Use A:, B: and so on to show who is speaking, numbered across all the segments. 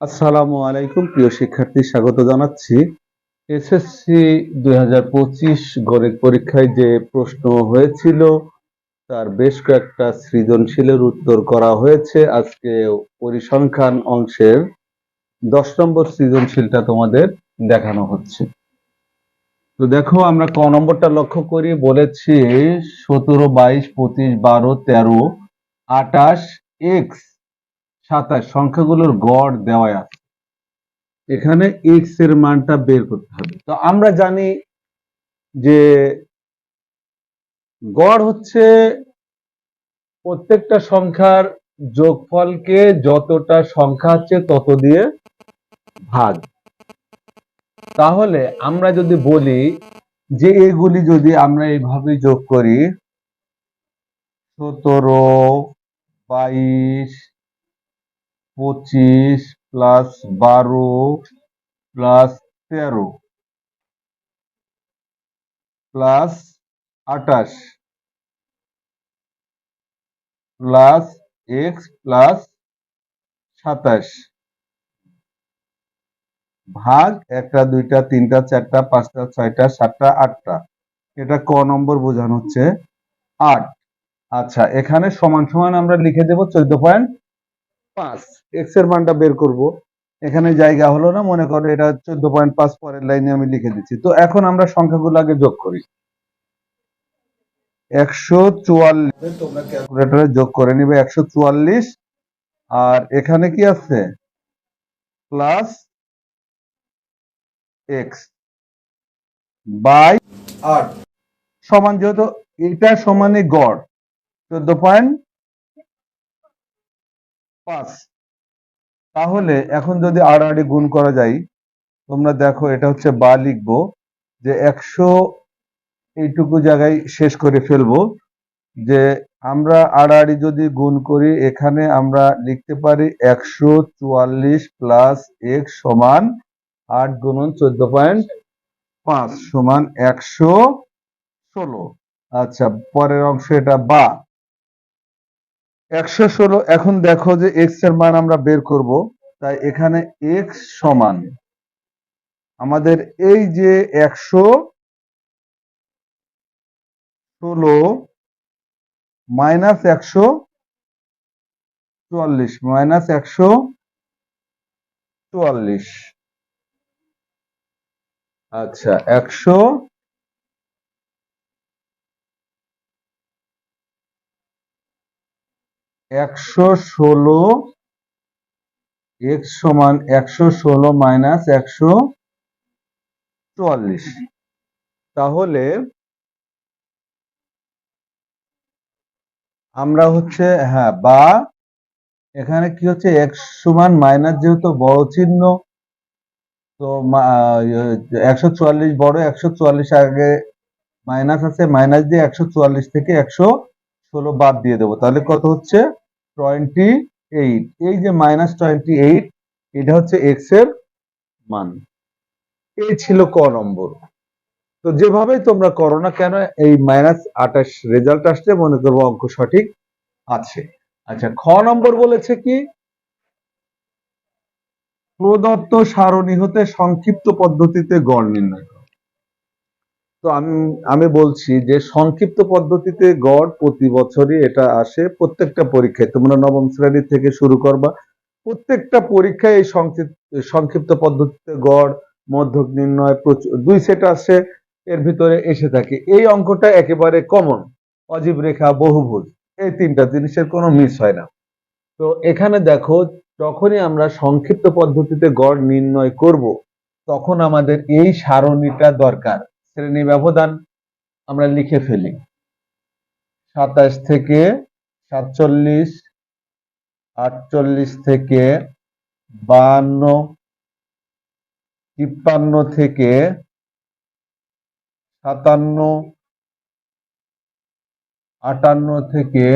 A: আসসালামু আলাইকুম, প্রিয় শিক্ষার্থী, স্বাগত জানাচ্ছি। এসএসসি দুই হাজার পঁচিশ গণিত পরীক্ষায় যে প্রশ্ন হয়েছিল, তার বেশ কয়েকটা সৃজনশীলের উত্তর করা হয়েছে। আজকে পরিসংখ্যান অংশের দশ নম্বর সৃজনশীলটা তোমাদের দেখানো হচ্ছে। তো দেখো, আমরা ক নম্বরটা লক্ষ্য করি, বলেছি সতেরো, বাইশ, পঁচিশ, বারো, তেরো আটাশ এক্স। সাতাশ, সংখ্যাগুলোর গড় দেওয়া আছে। এখানে এক্সের মানটা বের করতে হবে। তো আমরা জানি যে গড় হচ্ছে প্রত্যেকটা সংখ্যার যোগফলকে যতটা সংখ্যা আছে তত দিয়ে ভাগ। তাহলে আমরা যদি বলি যে এগুলি যদি আমরা এইভাবে যোগ করি, সতেরো, বাইশ পঁচিশ প্লাস বারো প্লাস তেরো প্লাস আটাশ প্লাস এক্স প্লাস সাতাশ। ভাগ একটা, দুইটা, তিনটা, চারটা, পাঁচটা, ছয়টা, সাতটা, আটটা। এটা ক নম্বর বোঝানো হচ্ছে? আট। আচ্ছা এখানে সমান সমান আমরা লিখে দেব চোদ্দ পয়েন্ট পাঁচ। এক্সের মানটা বের করব। এখানে জায়গা হলো না, মনে করো এটা চোদ্দ পয়েন্ট পাঁচ পরের লাইনে আমি লিখে দিচ্ছি। তো এখন আমরা সংখ্যাগুলো আগে যোগ করি। একশো চুয়াল্লিশ। ক্যালকুলেটরে যোগ করে নিবে একশো চুয়াল্লিশ। আর এখানে কি আছে? প্লাস এক্স বাই আট। সমান যেহেতু এটা সমানই গড়, চোদ্দ পয়েন্ট পাঁচ তাহলে এখন যদি আড়াআড়ি গুণ করা যায়, তোমরা দেখো এটা হচ্ছে বা লিখব যে একশো এইটুকু জায়গায় শেষ করে ফেলব যে আমরা আড়াআড়ি যদি গুণ করি, এখানে আমরা লিখতে পারি একশো চুয়াল্লিশ প্লাস এক সমান আট গুণন চোদ্দ পয়েন্ট পাঁচ সমান একশো ষোলো। আচ্ছা পরের অংশ এটা বা। একশো ষোলো, এখন দেখো যে এক্সের মান আমরা বের করব, তাই এখানে এক্স সমান। আমাদের এই যে একশো ষোলো, মাইনাস একশো চুয়াল্লিশ, মাইনাস একশো চুয়াল্লিশ। আচ্ছা একশো একশো ষোলো এক্স সমান একশো ষোলো মাইনাস একশো চুয়াল্লিশ। তাহলে আমরা হচ্ছে হ্যাঁ বা এখানে কি হচ্ছে? এক্স সমান মাইনাস যেহেতু বড় চিহ্ন, তো একশো চুয়াল্লিশ বড়, একশো চুয়াল্লিশ আগে মাইনাস আছে, মাইনাস দিয়ে একশো চুয়াল্লিশ থেকে একশো ষোলো বাদ দিয়ে দেবো। তাহলে কত হচ্ছে? টোয়েন্টি এইট এই যে মাইনাস টোয়েন্টি এইট এটা হচ্ছে এক্সের মান। এই ছিল ক নম্বর। তো যেভাবেই তোমরা করো না কেন, এই মাইনাস আঠাশ রেজাল্ট আসলে মনে করব অঙ্ক সঠিক আছে। আচ্ছা খ নম্বর বলেছে কি? প্রদত্ত সারণী হতে সংক্ষিপ্ত পদ্ধতিতে গড় নির্ণয় তো আমি আমি বলছি যে সংক্ষিপ্ত পদ্ধতিতে গড় প্রতি বছরই এটা আসে প্রত্যেকটা পরীক্ষায়। তোমরা নবম শ্রেণি থেকে শুরু করবা। প্রত্যেকটা পরীক্ষায় এই সংক্ষিপ্ত পদ্ধতিতে গড়, মধ্যক নির্ণয় দুই সেট আসে, এর ভিতরে এসে থাকে। এই অঙ্কটা একেবারে কমন অজীব রেখা, বহুভুজ। এই তিনটা জিনিসের কোনো মিস হয় না। তো এখানে দেখো, যখনই আমরা সংক্ষিপ্ত পদ্ধতিতে গড় নির্ণয় করব, তখন আমাদের এই সারণীটা দরকার। শ্রেণি ব্যবধান আমরা লিখে ফেলি। সাতাশ থেকে সাতচল্লিশ, আটচল্লিশ থেকে বাহান্ন, তিপ্পান্ন থেকে সাতান্ন, আটান্ন থেকে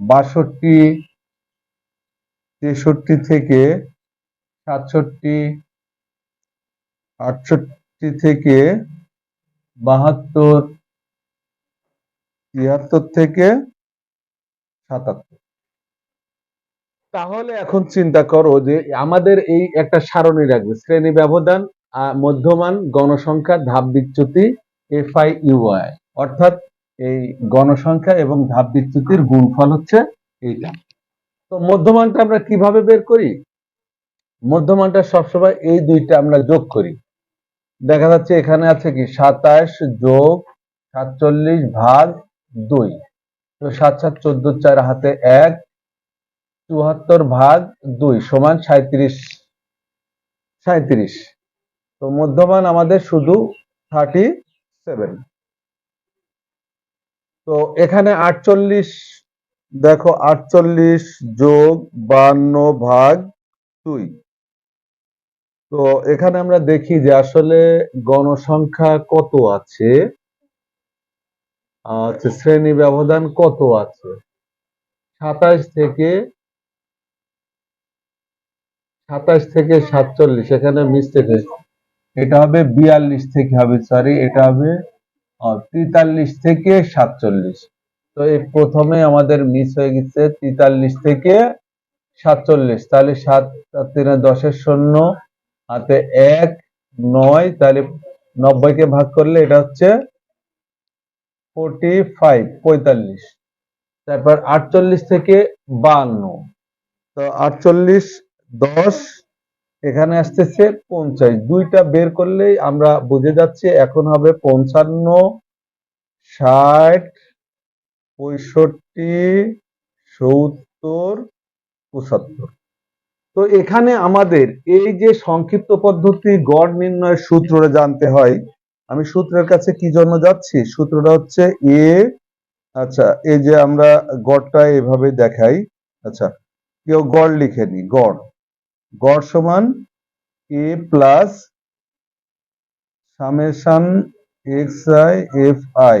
A: বাষট্টি, তেষট্টি থেকে সাতষট্টি, আটষট্টি থেকে বাহাত্তর, তিয়াত্তর থেকে সাতাত্তর। তাহলে এখন চিন্তা করো যে আমাদের এই একটা সারণী রাখবে, শ্রেণি ব্যবধান মধ্যমান, গণসংখ্যা, ধাপ বিচ্যুতি এফ আই ইউআই অর্থাৎ এই গণসংখ্যা এবং ধাপ বিচ্যুতির গুণফল হচ্ছে এইটা। তো মধ্যমানটা আমরা কীভাবে বের করি? মধ্যমানটা সবসময় এই দুইটা আমরা যোগ করি। দেখা যাচ্ছে এখানে আছে কি? সাতাশ যোগ সাতচল্লিশ ভাগ দুই। তো সাত সাত, চোদ্দ, চার হাতে এক, চুয়াত্তর ভাগ দুই সমান সাঁত্রিশ সাঁত্রিশ তো মধ্যমান আমাদের শুধু থার্টি সেভেন তো এখানে আটচল্লিশ, দেখো আটচল্লিশ যোগ বান্ন ভাগ দুই। তো এখানে আমরা দেখি যে আসলে গণসংখ্যা কত আছে? আহ, হচ্ছে শ্রেণি ব্যবধান কত আছে? সাতাশ থেকে সাতাশ থেকে সাতচল্লিশ এখানে মিস্টেক এটা হবে বিয়াল্লিশ থেকে হবে সরি এটা হবে তেতাল্লিশ থেকে সাতচল্লিশ। তো এই প্রথমে আমাদের মিস হয়ে গেছে তেতাল্লিশ থেকে সাতচল্লিশ তাহলে সাত তিনে দশের শূন্য হাতে এক, নয়, তাহলে নব্বইকে ভাগ করলে এটা হচ্ছে ফোরটি ফাইভ পঁয়তাল্লিশ। তারপর আটচল্লিশ থেকে বান্ন। তো আটচল্লিশ, দশ, এখানে আসতেছে পঞ্চাশ। দুইটা বের করলেই আমরা বুঝে যাচ্ছি এখন হবে পঞ্চান্ন, ষাট, পঁয়ষট্টি, সত্তর, পঁচাত্তর। তো এখানে আমাদের এই যে সংক্ষিপ্ত পদ্ধতি গড় নির্ণয়ের সূত্রটা জানতে হয়, আমি সূত্রের কাছে কি জন্য যাচ্ছি? সূত্রটা হচ্ছে এ আচ্ছা এই যে আমরা গড়টা এভাবে দেখাই আচ্ছা কেউ গড় লিখে নি গড় গড় সমান A plus summation X I F I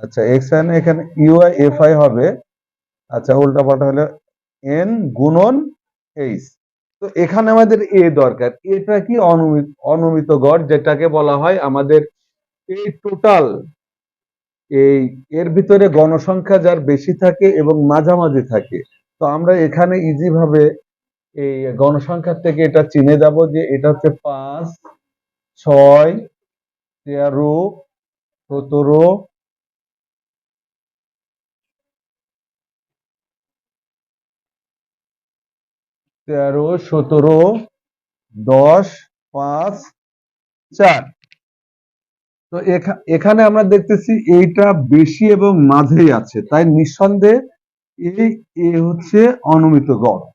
A: আচ্ছা এক্স আই এখানে ইউআই এফ আই হবে আচ্ছা উল্টা পাল্টা হলে এন গুণন এইচ। তো এখানে আমাদের এ দরকার। এটা কি অনুমিত অনুমিত গড়, যেটাকে বলা হয় আমাদের এই টোটাল এই এর ভিতরে গণসংখ্যা যার বেশি থাকে এবং মাঝামাঝি থাকে। তো আমরা এখানে ইজি ভাবে এই গণসংখ্যার থেকে এটা চিনে যাব যে এটা হচ্ছে পাঁচ, ছয়, তেরো, সতেরো তেরো, সতেরো, দশ, পাঁচ, চার। তো এখা- এখানে আমরা দেখতেছি এইটা বেশি এবং মাঝেই আছে। তাই নিঃসন্দেহে এই, এ হচ্ছে অনুমিত গড়।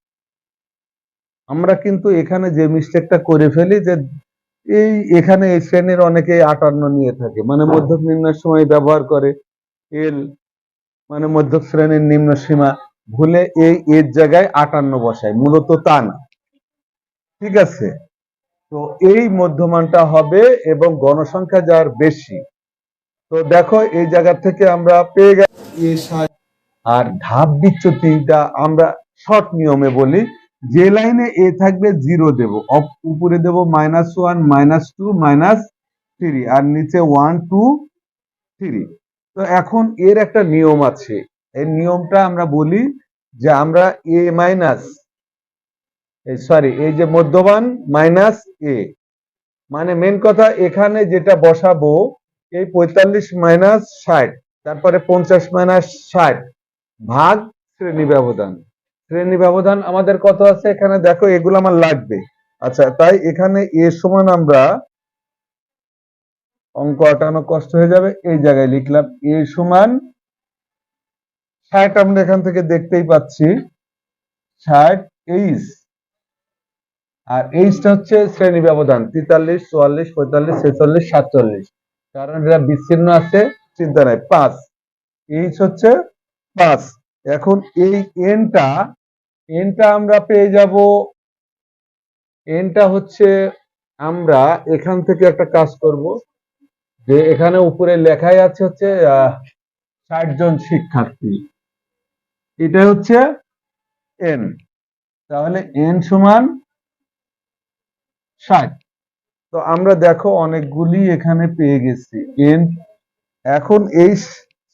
A: আমরা কিন্তু এখানে যে মিস্টেকটা করে ফেলি যে এই, এখানে এই শ্রেণির অনেকে আটান্ন নিয়ে থাকে। মানে মধ্যক নির্ণয়ের সময় ব্যবহার করে। এল মানে মধ্যক শ্রেণির নিম্ন সীমা ভুলে এই এর জায়গায় আটান্ন বসায় মূলত তা না। ঠিক আছে? তো এই মধ্যমানটা হবে এবং গণসংখ্যা যার বেশি। তো দেখো, এই জায়গা থেকে আমরা পেয়ে গেছি আর ধাপ বিচ্যুতিটা আমরা শর্ট নিয়মে বলি, যে লাইনে এ থাকবে জিরো দেব। উপরে দেব minus one, minus two, minus three. আর নিচে ওয়ান, টু, থ্রি। তো এখন এর একটা নিয়ম আছে। এই নিয়মটা আমরা বলি যে আমরা এ মাইনাস সরি এই যে মধ্যমান মাইনাস এ মানে মেন কথা এখানে যেটা বসাবো, এই পঁয়তাল্লিশ মাইনাস ষাট, তারপরে পঞ্চাশ মাইনাস ষাট ভাগ শ্রেণি ব্যবধান। শ্রেণি ব্যবধান আমাদের কত আছে এখানে? দেখো, এগুলো আমার লাগবে। আচ্ছা তাই এখানে এ সমান আমরা, অঙ্ক আটানো কষ্ট হয়ে যাবে। এই জায়গায় লিখলাম এ সমান ষাট আমরা এখান থেকে দেখতেই পাচ্ছি। ষাট এইচ। আর এইচটা হচ্ছে শ্রেণি ব্যবধান, তেতাল্লিশ, চুয়াল্লিশ, পঁয়তাল্লিশ, ছেচল্লিশ, সাতচল্লিশ। কারণ এটা বিচ্ছিন্ন আছে, চিন্তা নাই, পাঁচ। এইচ হচ্ছে পাঁচ। এখন এই এনটা এনটা আমরা পেয়ে যাব। এনটা হচ্ছে আমরা এখান থেকে একটা কাজ করব, যে এখানে উপরে লেখাই আছে হচ্ছে ষাট জন শিক্ষার্থী। এটা হচ্ছে এন তাহলে এন সমান ষাট। তো আমরা দেখো অনেকগুলি এখানে পেয়ে গেছি। এন এখন এই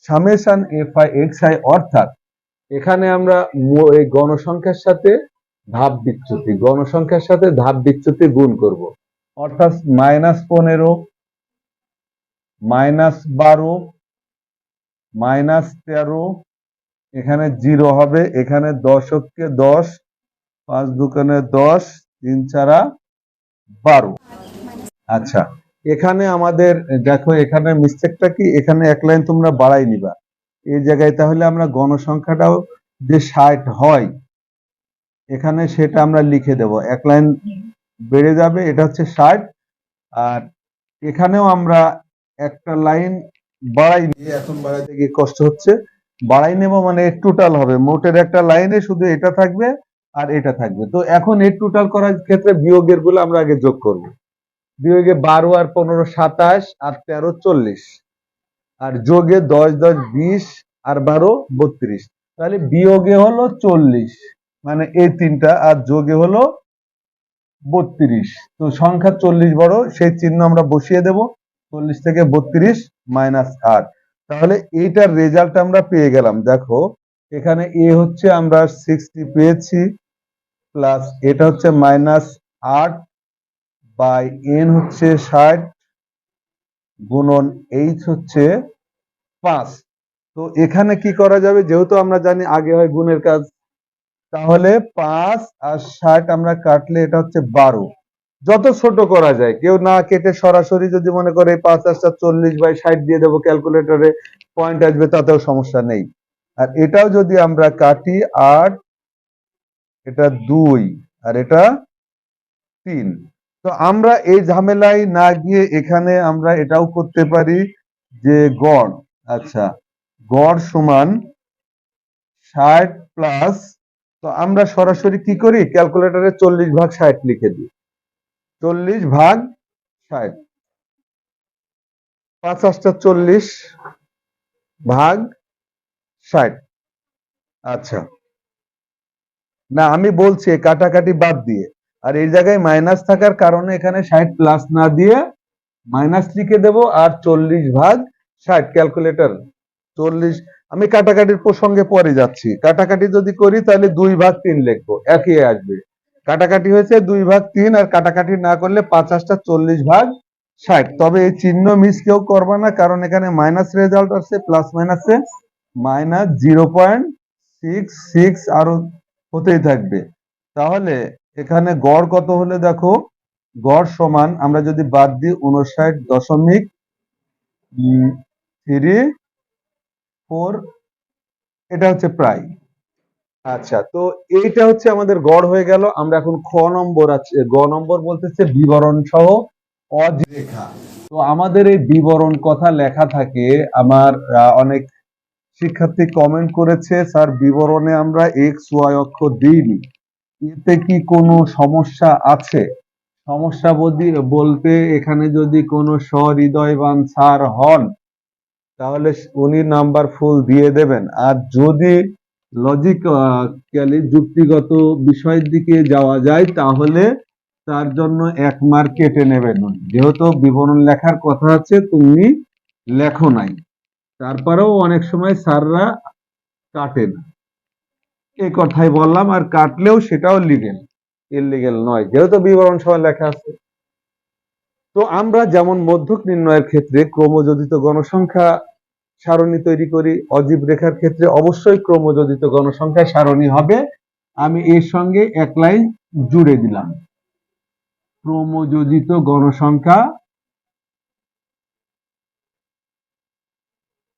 A: summation F I X I অর্থাৎ এখানে আমরা এই গণসংখ্যার সাথে ধাপ বিচ্যুতি, গণসংখ্যার সাথে ধাপ বিচ্যুতি গুণ করব। অর্থাৎ মাইনাস পনেরো মাইনাস বারো মাইনাস তেরো এখানে জিরো হবে, এখানে দশককে দশ, পাঁচ দোকানে দশ, তিন চারা বারো। আচ্ছা এখানে আমাদের, দেখো এখানে মিস্টেকটা কি? এখানে এক লাইন তোমরা বাড়াই নিবা। এই জায়গায় তাহলে আমরা গণসংখ্যাটাও যে ষাট হয়, এখানে সেটা আমরা লিখে দেব। এক লাইন বেড়ে যাবে, এটা হচ্ছে ষাট। আর এখানেও আমরা একটা লাইন বাড়াই নিয়ে এখন বাড়াইতে গিয়ে কষ্ট হচ্ছে। বাড়াই নেব মানে টোটাল হবে। মোটের একটা লাইনে শুধু এটা থাকবে আর এটা থাকবে। তো এখন এর টোটাল করার ক্ষেত্রে বিয়োগেরগুলো আমরা আগে যোগ করব। বিয়োগে বারো আর পনেরো সাতাশ আর তেরো চল্লিশ। আর যোগে দশ দশ, বিশ আর বারো বত্রিশ। তাহলে বিয়োগে হলো চল্লিশ। মানে এই তিনটা আর যোগে হলো বত্রিশ। তো সংখ্যা চল্লিশ বড়, সেই চিহ্ন আমরা বসিয়ে দেব। চল্লিশ থেকে বত্রিশ মাইনাস আট। তাহলে এইটার রেজাল্ট আমরা পেয়ে গেলাম। দেখো, এখানে এ হচ্ছে আমরা সিক্সটি পেয়েছি প্লাস এটা হচ্ছে মাইনাস আট বাই এন হচ্ছে ষাট, গুণন এইচ হচ্ছে পাঁচ। তো এখানে কি করা যাবে? যেহেতু আমরা জানি আগে হয় গুণের কাজ, তাহলে পাঁচ আর ষাট আমরা কাটলে এটা হচ্ছে বারো। যত ছোট করা যায়, কেউ না কেটে সরাসরি যদি মনে করে পাঁচ আটটা চল্লিশ বাই ষাট দিয়ে দেবো ক্যালকুলেটরে পয়েন্ট আসবে, তাতেও সমস্যা নেই। আর এটাও যদি আমরা কাটি আট, এটা দুই, আর এটা তিন। তো আমরা এই ঝামেলায় না গিয়ে এখানে আমরা এটাও করতে পারি যে গড় আচ্ছা গড় সমান ষাট প্লাস তো আমরা সরাসরি কি করি? ক্যালকুলেটরে চল্লিশ ভাগ ষাট লিখে দিই। চল্লিশ ভাগ ষাট। পাঁচ আটটা চল্লিশ ভাগ ষাট। আচ্ছা। না, আমি বলছি কাটাকাটি বাদ দিয়ে। আর এই জায়গায় মাইনাস থাকার কারণে এখানে ষাট প্লাস না দিয়ে মাইনাস লিখে দেব আর চল্লিশ ভাগ ষাট ক্যালকুলেটর চল্লিশ, আমি কাটাকাটির প্রসঙ্গে পরে যাচ্ছি। কাটাকাটি যদি করি তাহলে দুই ভাগ তিন লিখব। একই আসবে। কাটাকাটি হয়েছে দুই ভাগ তিন, আর কাটাকাটি না করলে পাঁচাশটা চল্লিশ ভাগ ষাট। তবে এই চিহ্ন মিস কেউ করবে না, কারণ এখানে মাইনাস রেজাল্ট আসছে প্লাস মাইনাসে minus zero point six six আরও হতেই থাকবে। তাহলে এখানে গড় কত হলে দেখো, গড় সমান আমরা যদি বাদ দিই উনষাট দশমিক থ্রি ফোর এটা হচ্ছে প্রায় আচ্ছা তো এইটা হচ্ছে আমাদের গড় হয়ে গেল। আমরা এখন খ নম্বর আছে গ নম্বর বলতেছে বিবরণ সহ অজরেখা তো আমাদের এই বিবরণ কথা লেখা থাকে, আমার অনেক শিক্ষার্থী কমেন্ট করেছে, স্যার, বিবরণে আমরা এক্স ওয়াই অক্ষ দিইনি। এতে কি কোনো সমস্যা আছে? সমস্যা বলতে এখানে যদি কোনো সহৃদয়বান স্যার হন, তাহলে উনি নাম্বার ফুল দিয়ে দেবেন। আর যদি লজিক্যালি যুক্তিগত বিষয়ের দিকে যাওয়া যায়, তাহলে তার জন্য এক মার্ক কেটে নেবেন। যেহেতু বিবরণ লেখার কথা আছে, তুমি লেখো নাই। তারপরেও অনেক সময় স্যাররা কাটে না। এই কথাই বললাম, আর কাটলেও সেটাও লিগেল ইলিগেল নয়, যেহেতু বিবরণ সহ লেখা আছে। তো আমরা যেমন মধ্যক নির্ণয়ের ক্ষেত্রে ক্রমযোজিত গণসংখ্যা সারণী তৈরি করি, অজীব রেখার ক্ষেত্রে অবশ্যই ক্রমযোজিত গণসংখ্যা সারণী হবে। আমি এর সঙ্গে এক লাইন জুড়ে দিলাম। ক্রমযোজিত গণসংখ্যা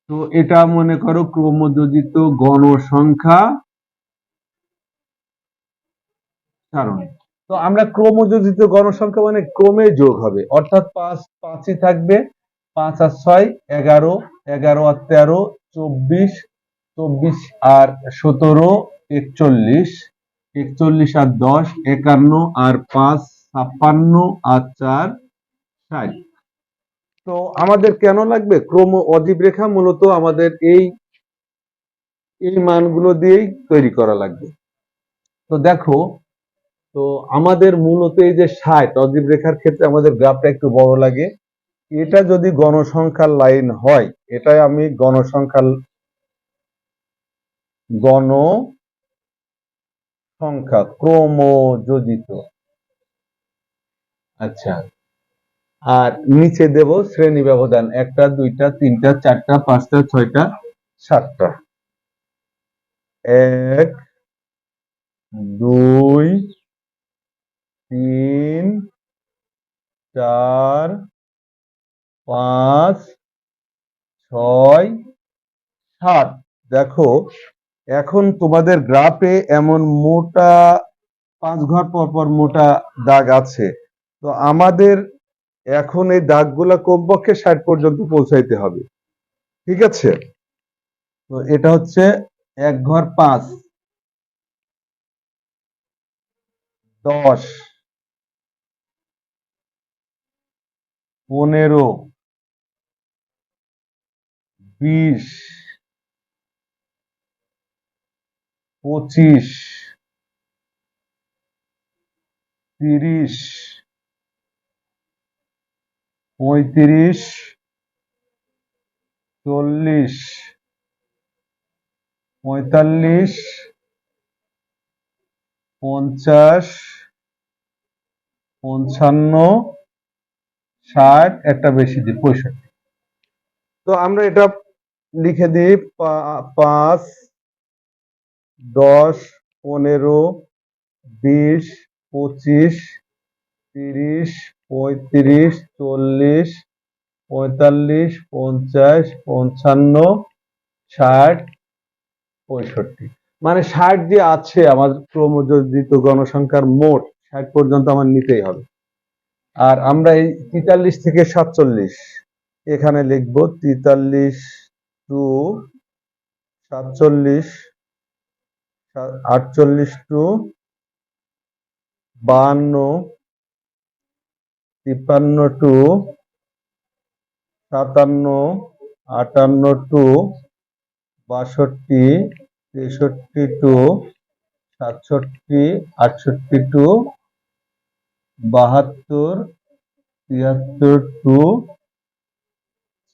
A: তো এটা মনে করো ক্রমযোজিত গণসংখ্যা সারণী। তো আমরা ক্রমযোজিত গণসংখ্যা মানে ক্রমে যোগ হবে। অর্থাৎ পাঁচ, পাঁচই থাকবে। পাঁচ আর ছয়, এগারো এগারো আর তেরো, চব্বিশ চব্বিশ আর সতেরো, একচল্লিশ। একচল্লিশ আর দশ, একান্ন আর পাঁচ, ছাপ্পান্ন আর চার, ষাট। তো আমাদের কেন লাগবে? ক্রম অজীব রেখা মূলত আমাদের এই এই মানগুলো দিয়েই তৈরি করা লাগবে। তো দেখো, তো আমাদের মূলত এই যে ষাট অজীব রেখার ক্ষেত্রে আমাদের গ্রাফটা একটু বড় লাগে। এটা যদি গণসংখ্যার লাইন হয়, এটাই আমি গণসংখ্যার গণ সংখ্যা ক্রমযোজিত। আচ্ছা আর নিচে দেব শ্রেণি ব্যবধান, একটা, দুইটা, তিনটা, চারটা, পাঁচটা, ছয়টা, সাতটা। এক, দুই, তিন, চার পাঁচ, ছয়, সাত। দেখো, এখন তোমাদের গ্রাফে এমন মোটা পাঁচ ঘর পর পর মোটা দাগ আছে। তো আমাদের এখন এই দাগগুলা কমপক্ষে ষাট পর্যন্ত পৌঁছাইতে হবে। ঠিক আছে? তো এটা হচ্ছে এক ঘর পাঁচ। দশ। পনেরো। বিশ পঁচিশ, তিরিশ, পঁয়ত্রিশ, চল্লিশ, পঁয়তাল্লিশ, পঞ্চাশ, পঞ্চান্ন, ষাট, একটা বেশি দিই পঁয়ষট্টি। তো আমরা এটা লিখে দিই পাঁচ, দশ, পনেরো, বিশ, পঁচিশ, তিরিশ, পঁয়ত্রিশ, চল্লিশ, পঁয়তাল্লিশ, পঞ্চাশ, পঞ্চান্ন, ষাট, পঁয়ষট্টি। মানে ষাট যে আছে আমার ক্রমযোজিত গণসংখ্যার মোট, ষাট পর্যন্ত আমার নিতেই হবে। আর আমরা এই তেতাল্লিশ থেকে সাতচল্লিশ, এখানে লিখব তেতাল্লিশ টু, সাতচল্লিশ, আটচল্লিশ টু, বাহান্ন, তিপ্পান্ন টু, সাতান্ন, আটান্ন টু, বাষট্টি, তেষট্টি টু, সাতষট্টি, আটষট্টি টু, বাহাত্তর, তিয়াত্তর টু,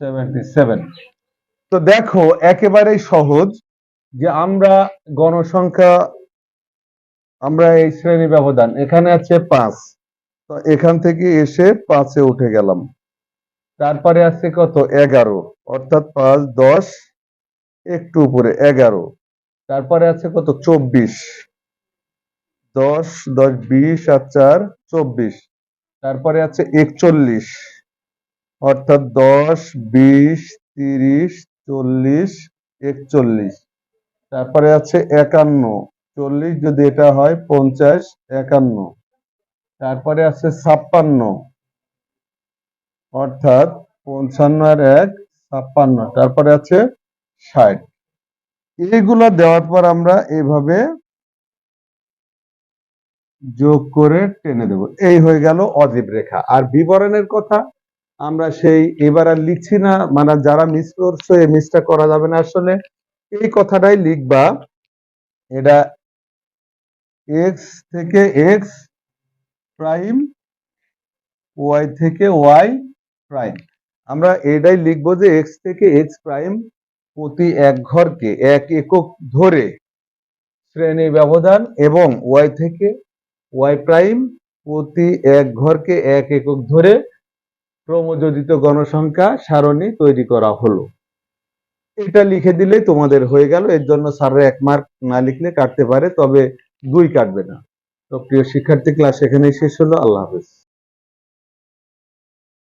A: সেভেন্টি সেভেন। তো দেখো, একেবারেই সহজ যে আমরা গণসংখ্যা, আমরা এই শ্রেণি ব্যবধান, এখানে আছে পাঁচ। তো এখান থেকে এসে পাঁচে উঠে গেলাম। তারপরে আছে কত? এগারো। অর্থাৎ পাঁচ, দশ, একটু উপরে, এগারো। তারপরে আছে কত? চব্বিশ। দশ দশ, বিশ আর চার, চব্বিশ। তারপরে আছে একচল্লিশ। অর্থাৎ দশ, বিশ, তিরিশ চল্লিশ, একচল্লিশ। তারপরে আছে একান্ন। চল্লিশ যদি এটা হয়, পঞ্চাশ, একান্ন। তারপরে আছে ছাপ্পান্ন। অর্থাৎ পঞ্চান্ন আর এক, ছাপ্পান্ন। তারপরে আছে ষাট। এইগুলো দেওয়ার পর আমরা এইভাবে যোগ করে টেনে দেব। এই হয়ে গেল অজীব রেখা। আর বিবরণের কথা আমরা সেই এবার আর লিখছি না মানে যারা মিস করছ মিসটা করা যাবে না আসলে। এই কথাটাই লিখবা, এটা এক্স থেকে এক্স প্রাইম ওয়াই থেকে ওয়াই প্রাইম আমরা এটাই লিখব যে এক্স থেকে এক্স প্রাইম প্রতি এক ঘরকে, এক একক ধরে শ্রেণি ব্যবধান এবং ওয়াই থেকে ওয়াই প্রাইম প্রতি এক ঘরকে এক একক ধরে ক্রমযোজিত গণসংখ্যা সারণী তৈরি করা হলো। এটা লিখে দিলেই তোমাদের হয়ে গেল। এর জন্য স্যাররা এক মার্ক না লিখলে কাটতে পারে, তবে দুই কাটবে না। তো প্রিয় শিক্ষার্থী ক্লাস এখানেই শেষ হলো। আল্লাহ হাফেজ।